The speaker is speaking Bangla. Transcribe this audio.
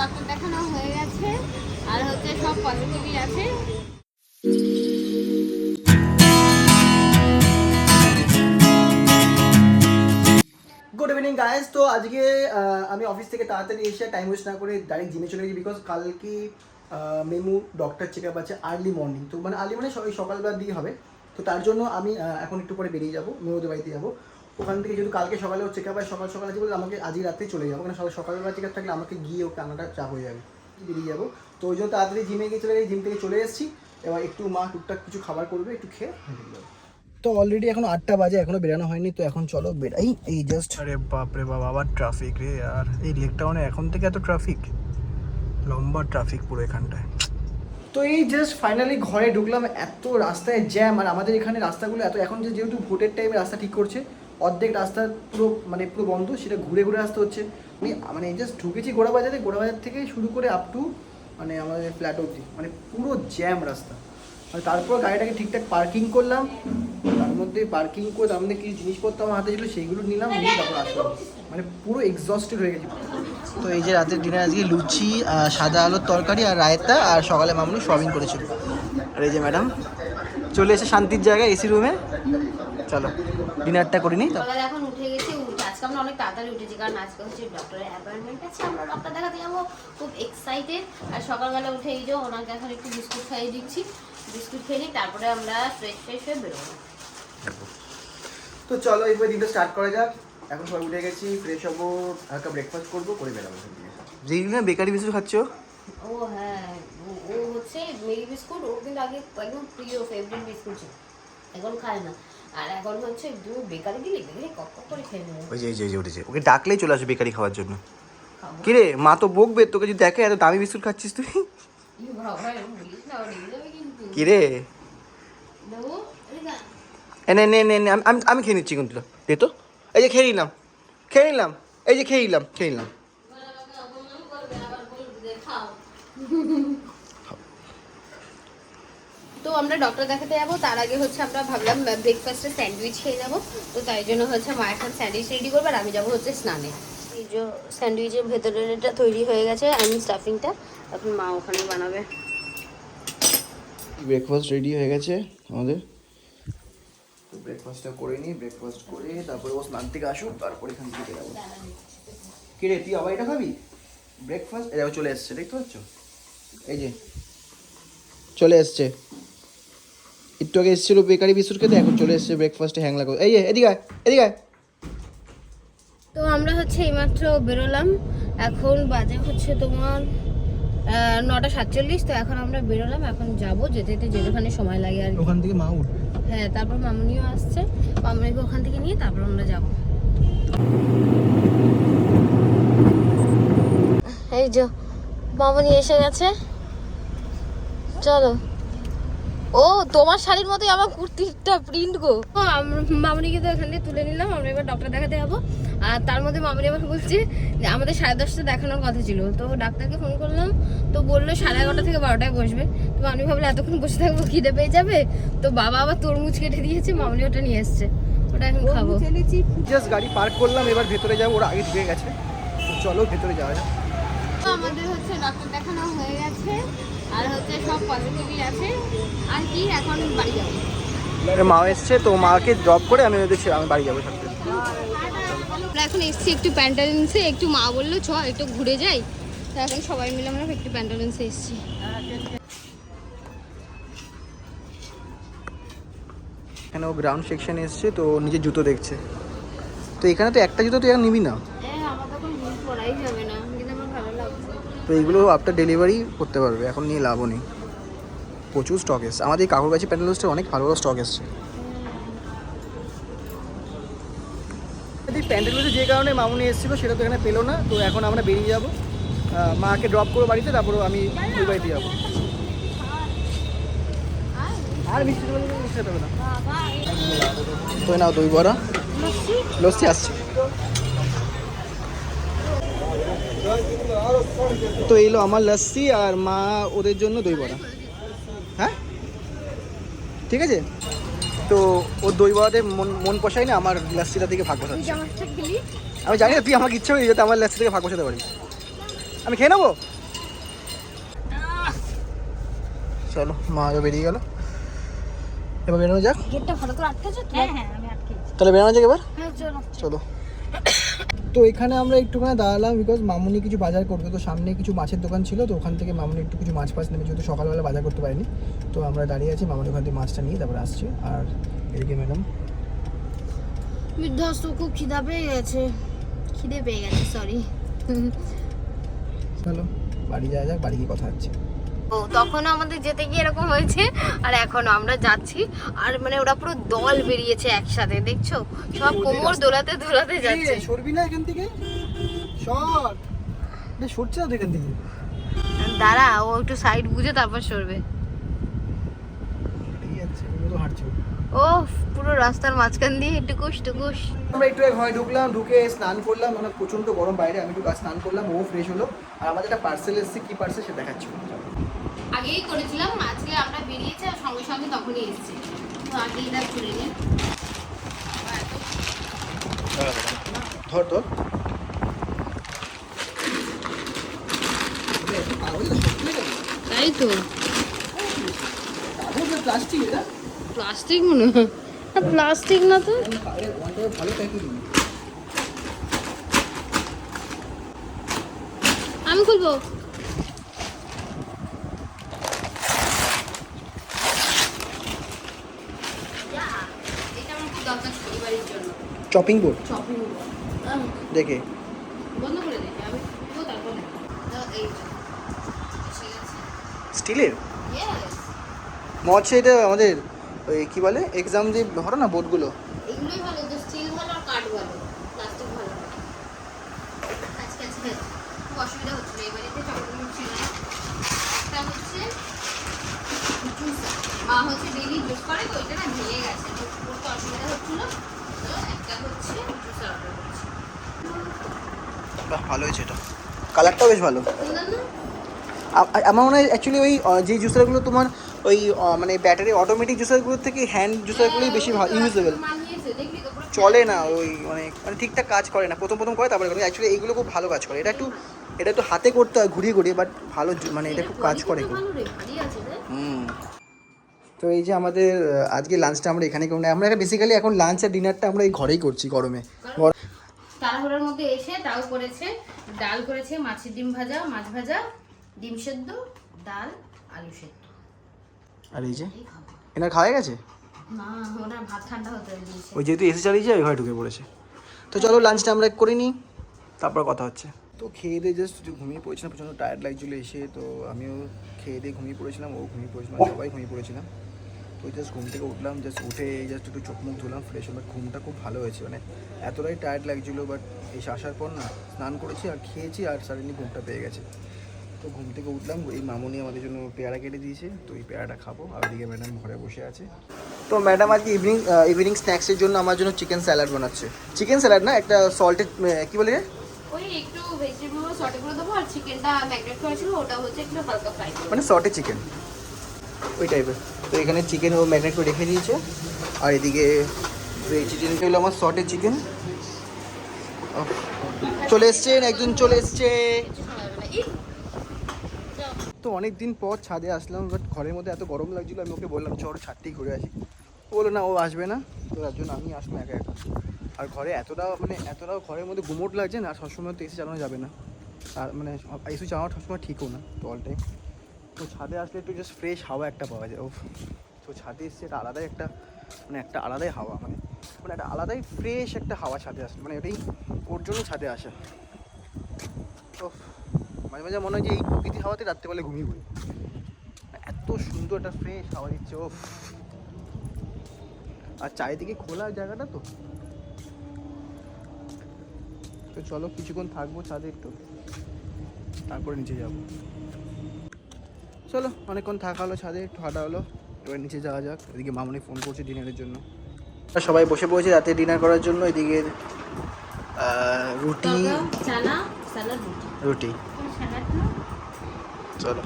ডক্টর দেখানো হয়ে গেছে। আর হচ্ছে সব পজিটিভই আছে। গুড ইভিনিং গাইস তো আজকে আমি অফিস থেকে তাড়াতাড়ি এসে টাইম ওয়েস্ট না করে ডাইরেক্ট জিমে চলে গেছি বিকজ কালকে মেমু ডক্টর চেক আপ আছে আর্লি মর্নিং তো মানে আর্লি মানে ওই সকালবেলা দিয়ে হবে। তো তার জন্য আমি এখন একটু পরে বেরিয়ে যাব, মেমুদের বাড়িতে যাব। ওখান থেকে যেহেতু কালকে সকালে ওর চেক আপ হয় সকাল সকাল বলে আমাকে আজই রাত্রেই চলে যাব। কারণ সকালবেলা চেক আপ থাকলে আমাকে গিয়ে ওকে আনাটা চাপ হয়ে যাবে বেরিয়ে যাব। তো ওই জন্য তাড়াতাড়ি জিমে গিয়ে চলে জিম থেকে চলে এসেছি। এবার একটু মা টুকটাক কিছু খাবার করবে একটু খেয়ে বেরিয়ে যাব। তো অলরেডি এখন আটটা বাজে এখনও বেরানো হয়নি তো এখন চলো বেরাই। এই জাস্ট আরে বাপরে বাবা আবার ট্রাফিক রে আর। এই লেক টাউনে এখন থেকে এত ট্রাফিক লম্বা ট্রাফিক পুরো এখানটায়। তো এই জাস্ট ফাইনালি ঘরে ঢুকলাম এত রাস্তায় জ্যাম আর আমাদের এখানে রাস্তাগুলো এত এখন যে যেহেতু ভোটের টাইমে রাস্তা ঠিক করছে। অর্ধেক রাস্তা পুরো মানে পুরো বন্ধ, সেটা ঘুরে ঘুরে আসতে হচ্ছে। আমি মানে জাস্ট ঢুকেছি গোড়াবাজারে, গোড়াবাজার থেকে শুরু করে আপ টু মানে আমাদের ফ্ল্যাট অবধি। মানে পুরো জ্যাম রাস্তা। মানে তারপর গাড়িটাকে ঠিকঠাক পার্কিং করলাম। তার মধ্যে পার্কিং করে তার মধ্যে কিছু জিনিসপত্র আমার হাতে ছিল, সেইগুলো নিলাম, নিয়ে তারপর আসলাম। মানে পুরো এক্সস্টেড হয়ে গেছি। তো এই যে রাতের ডিনার আজকে লুচি সাদা আলুর তরকারি আর রায়তা আর সকালে মামনি সয়াবিন করেছিল। আর এই যে ম্যাডাম চলে এসে শান্তির জায়গায় এসি রুমে চলো ডিনারটা করে নিই সকালে এখন উঠে গেছি আজকে আমরা অনেক তাড়াতাড়ি উঠেছি কারণ আজকে হচ্ছে ডক্টরের অ্যাপয়েন্টমেন্ট আছে আমরা ডক্টর দেখাতে যাব খুব এক্সাইটেড আর সকালবেলা উঠে এই যে ওনাকে এখন একটু বিস্কুট খাইয়ে দিচ্ছি বিস্কুট খেয়ে নিই তারপরে আমরা ফ্রেশ ফ্রেশ হয়ে বেরোবো। তো চলো এবার দিনটা স্টার্ট করা যাক। এখন সবাই উঠে গেছি ফ্রেশ হব হালকা ব্রেকফাস্ট করব করে বেরাবো যেই না বেকারি বিস্কুট খাচ্ছ? ও হ্যাঁ ও- ও হচ্ছে মেরি বিস্কুট ও কিন্তু আগে একদম প্রিয় ফেভারিট বিস্কুট ছিল। এখন খায় না। আর এখন হচ্ছে দু বেকারি দিলে বেকারি কপ করে খেয়ে নেবে। ওই যে এই যে উঠেছে। ওকে ডাকলেই চলে আসবে বেকারি খাওয়ার জন্য। খাব। কিরে মা তো বকবে তোকে যদি দেখে এত দামি বিস্কুট খাচ্ছিস তুই? ই বাবা, এরকম বলিস না, ওটা নিয়ে যাবে কিন্তু। কিরে? না। এনে নে নে আমি আমি খেয়ে নিচ্ছি কিন্তু দে তো। এই যে খেয়ে নিলাম। খেয়ে নিলাম। এই যে খেয়ে নিলাম খেয়ে নিলাম। তো আমরা ডক্টর দেখাতে যাব। তার আগে হচ্ছে আমরা ভাবলাম ব্রেকফাস্টে স্যান্ডউইচ খেয়ে যাব তো তাই জন্য হচ্ছে মা এখন স্যান্ডউইচ রেডি করবে আর আমি যাব হচ্ছে স্নানে। এই যে স্যান্ডউইচের ভেতরের এটা তৈরি হয়ে গেছে আমি স্টাফিংটা এখন মা ওখানে বানাবে। ব্রেকফাস্ট রেডি হয়ে গেছে আমাদের। তো ব্রেকফাস্টটা করে নিই ব্রেকফাস্ট করে তারপরে ও স্নান থেকে আসুক তারপরে এখান থেকে বেরাবো কি রে তুই আবার এটা খাবি? ব্রেকফাস্ট এটা চলে এসছে দেখতে পাচ্ছ? এই যে। চলে এসছে। একটু আগে এসেছিল বেকারি বিস্কুট খেতে এখন চলে এসছে ব্রেকফাস্টে হ্যাং লাগো। এই এদিকে আয় এদিকে আয়। তো আমরা হচ্ছে এইমাত্র বেরোলাম। এখন বাজে হচ্ছে তোমার নটা সাতচল্লিশ তো এখন আমরা বেরোলাম। এখন যাব যেতে যেতে যেখানে সময় লাগে আর কি। ওখান থেকে মা উঠবে। হ্যাঁ তারপর মামুনিও আসছে। মামুনিকে ওখান থেকে নিয়ে তারপর আমরা যাব। এই যে মামুনি এসে গেছে। চলো। ও তোমার শাড়ির মতোই আমার কুর্তিটা প্রিন্ট গো। ও, আম- মামুনিকে তো এখান থেকে তুলে নিলাম আমরা এবার ডক্টর দেখাতে যাব। আর তার মধ্যে মামুনি আবার বলছে যে আমাদের সাড়ে দশটা দেখানোর কথা ছিল। তো ডাক্তারকে ফোন করলাম তো বলল সাড়ে এগারোটা থেকে বারোটায় বসবে। তো আমি ভাবলাম এতক্ষণ বসে থাকব খিদে পেয়ে যাবে। তো বাবা আবার তরমুজ কেটে দিয়েছে মামুনি ওটা নিয়ে এসছে। ওটা এখন খাব। জাস্ট গাড়ি পার্ক করলাম এবার ভেতরে যাব ওরা আগে ঢুকে গেছে। চলো ভেতরে যাওয়া যাক। আমাদের হচ্ছে ডক্টর দেখানো হয়ে গেছে আর হচ্ছে সব পজিটিভই আছে। আর কি এখন বাড়ি যাব। মা এসছে তো মাকে ড্রপ করে আমি ওদের আমি বাড়ি যাব থাকতে আমরা এখন এসছি একটু প্যান্টালেন্সে একটু মা বলল চ একটু ঘুরে যাই। তো এখন সবাই মিলে আমরা একটু প্যান্টালেন্সে এসছি। এখানে ও গ্রাউন্ড সেকশনে এসছে তো নিজের জুতো দেখছে। তো এখানে তো একটা জুতো তুই এখন নিবি না হ্যাঁ আমার তখন ভুল করাই যাবে না কিন্তু আমার ভালো লাগছে তো এইগুলো আফটার ডেলিভারি করতে পারবে এখন নিয়ে লাভও নেই। প্রচুর স্টক এসছে। আমাদের এই কাকুর কাছে প্যান্ডেল হাউসটা অনেক ভালো ভালো স্টক এসছে। প্যান্ডেল হাউসে যে কারণে মামুনি এসেছিল সেটা তো এখানে পেল না তো এখন আমরা বেরিয়ে যাব। মাকে ড্রপ করব বাড়িতে তারপর আমি ওই বাড়িতে যাব। আর মিষ্টি না, না। তো নাও দই বড়া। লস্যি আসছে। তো এলো আমার লস্যি আর মা ওদের জন্য দই বড়া। হ্যাঁ? ঠিক আছে? তো ওর দই বড়াতে মন মন পোষায় না আমার লস্যিটা থেকে ভাগ বসাচ্ছে। আমি জানি না তুই আমাকে ইচ্ছা হয়ে যাতে আমার লস্যি থেকে ভাগ বসাতে পারিস। আমি খেয়ে নেব? চলো মা আগে বেরিয়ে গেল। এবার বেরোনো যাক। গেটটা ভালো করে আটকেছে? তো হ্যাঁ হ্যাঁ আমি আটকেছি। তাহলে বেরোনো যাক এবার? হ্যাঁ চলো। চলো। তো এখানে আমরা একটুখানি দাঁড়ালাম বিকজ মামুনি কিছু বাজার করবে। তো সামনে কিছু মাছের দোকান ছিল তো ওখান থেকে মামুনি একটু কিছু মাছ ফাছ নেবে যেহেতু সকালবেলা বাজার করতে পারিনি। তো আমরা দাঁড়িয়ে আছি মামুনি ওখান থেকে মাছটা নিয়ে তারপরে আসছে। আর এদিকে ম্যাডাম? বিধ্বস্ত খুব খিদা পেয়ে গেছে। খিদে পেয়ে গেছে সরি চলো বাড়ি যাওয়া যাক বাড়ি গিয়ে কথা হচ্ছে। ও তখন আমাদের যেতে গিয়ে এরকম হয়েছে আর এখন আমরা যাচ্ছি। আর মানে ওরা পুরো দল বেরিয়েছে একসাথে দেখছ? সব কোমর দোলাতে দোলাতে যাচ্ছে। সরবি না এখান থেকে? শর্ট সরছে না এখান থেকে? দাঁড়া ও একটু সাইড বুঝে তারপর সরবে। তো ও পুরো রাস্তার মাঝখান দিয়ে টুকুস টুকুস আমরা একটু ঘরে ঢুকলাম ঢুকে স্নান করলাম মানে প্রচণ্ড গরম বাইরে আমি একটু স্নান করলাম ও ফ্রেশ হলো। আর আমাদের একটা পার্সেল এসেছে কি পার্সেল সেটা দেখাচ্ছি। আগেই করেছিলাম আজকে আমরা বেরিয়েছি আর সঙ্গে সঙ্গে তখনই এসেছি। তো আগেই এটা নিই। ধর ধর। তাই তো। প্লাস্টিক এটা প্লাস্টিক মনে হয়। প্লাস্টিক না তো। আমি খুলবো এটা আমার খুব দরকার ছিল এই বাড়ির চপিং বোর্ড? দেখে। বন্ধ করে আমি তারপরে এই স্টিলের? আমাদের ওই কি বলে এক্সাম যে ধরো না বোর্ডগুলো? এগুলোই ভালো যে স্টিল ভালো আর কাঠ ভালো প্লাস্টিক ভালো। আজকে আজকে। খুব অসুবিধা হচ্ছিল এই বাড়িতে চকলেট না। একটা হচ্ছে মা হচ্ছে ডেলি জুস করে তো ওইটা না ভেঙে গেছে। তো অসুবিধা হচ্ছিল তো একটা হচ্ছে জুসার অর্ডার করছি বাহ ভালো হয়েছে এটা কালারটাও বেশ ভালো। আমার মনে হয় অ্যাকচুয়ালি ওই যে জুসারগুলো তোমার ওই মানে ব্যাটারি অটোমেটিক জুসারগুলোর থেকে হ্যান্ড জুসারগুলোই বেশি ইউজেবল চলে না ওই মানে মানে ঠিকঠাক কাজ করে না। প্রথম প্রথম করে, তারপরে করে। অ্যাকচুয়ালি এইগুলো খুব ভালো কাজ করে। এটা একটু এটা একটু হাতে করতে হয়, ঘুরিয়ে ঘুরিয়ে বাট ভালো মানে এটা খুব কাজ করে হুম। তো এই যে আমাদের আজকে লাঞ্চটা আমরা এখানে না আমরা বেসিক্যালি এখন লাঞ্চ আর ডিনারটা আমরা এই ঘরেই করছি, গরম। তাড়াহুড়োর মধ্যে এসে তাও করেছে ডাল করেছে মাছের ডিম ভাজা মাছ ভাজা ডিম সেদ্ধ ডাল আলু সেদ্ধ। আর এই যে? এনার খাওয়া গেছে? না ওনার ভাত ঠান্ডা হতে দিয়েছে। ওই যেহেতু এসে চালিয়েছে ওই ঘরে ঢুকে পড়েছে। তো চলো লাঞ্চটা আমরা করে নিই তারপর কথা হচ্ছে। তো খেয়ে দিয়ে জাস্ট ঘুমিয়ে পড়েছিলাম প্রচণ্ড টায়ার্ড লাগছিল এসে তো আমিও খেয়ে দিয়ে ঘুমিয়ে পড়েছিলাম ও ঘুমিয়ে পড়েছিলাম সবাই ঘুমিয়ে পড়েছিলাম তো জাস্ট ঘুম থেকে উঠলাম জাস্ট উঠে জাস্ট একটু চোখ মুখ ধুলাম ফ্রেশ হলাম। ঘুমটা খুব ভালো হয়েছে মানে এতটাই টায়ার্ড লাগছিল বাট এসে আসার পর না স্নান করেছি আর খেয়েছি আর সাডেনলি ঘুমটা পেয়ে গেছে। তো ঘুম থেকে উঠলাম এই মামুনি আমাদের জন্য পেয়ারা কেটে দিয়েছে তো এই পেয়ারাটা খাব। আর ওদিকে ম্যাডাম ঘরে বসে আছে। তো ম্যাডাম আজকে ইভিনিং ইভিনিং স্ন্যাক্সের জন্য আমার জন্য চিকেন স্যালাড বানাচ্ছে। চিকেন স্যালাড না একটা সল্টেড কি বলে রে? ওই একটু ভেজিটেবল সটে করে দেবো আর চিকেনটা ম্যাগনেট করেছিল ওটা হচ্ছে একটু হালকা ফ্রাই করব মানে সল্টেড চিকেন ওই টাইপের তো এখানে চিকেন ও ম্যাগনেট করে রেখে দিয়েছে। আর এদিকে হলো আমার সল্টেড চিকেন চলে এসছেন একজন চলে এসছে। তো অনেক দিন পর ছাদে আসলাম বাট ঘরের মধ্যে এত গরম লাগছিল, আমি ওকে বললাম, চল ছাদটি ঘুরে আসি। বলল, না, ও আসবে না। তো তার জন্য আমি আসব একা একা। আর ঘরে এতটা মানে এতটা ঘরের মধ্যে গুমোট লাগছে না আর সবসময় তো এসি চালানো যাবে না। আর মানে এসি চালানো সবসময় ঠিকও না, তো অল টাইম তো ছাদে আসলে একটু জাস্ট ফ্রেশ হাওয়া একটা পাওয়া যায় ও তো ছাদে এসছে একটা আলাদাই একটা মানে একটা আলাদাই হাওয়া মানে মানে একটা আলাদাই ফ্রেশ একটা হাওয়া ছাদে আসে মানে এটাই ওর জন্য ছাদে আসে। তো মাঝে মাঝে মনে হয় যে এই প্রকৃতির হাওয়াতে রাত্রেবেলা ঘুমিয়ে পড়ি। এত সুন্দর একটা ফ্রেশ হাওয়া দিচ্ছে ও আর চারিদিকে খোলা জায়গাটা তো। তো চলো কিছুক্ষণ থাকব ছাদে একটু, তারপরে নিচে যাব। চলো অনেকক্ষণ থাকা হলো ছাদে একটু হাঁটা হলো এবার নিচে যাওয়া যাক। এদিকে মামনি ফোন করছে ডিনারের জন্য। সবাই বসে পড়েছে রাতে ডিনার করার জন্য এদিকে রুটি। রুটি। চলো।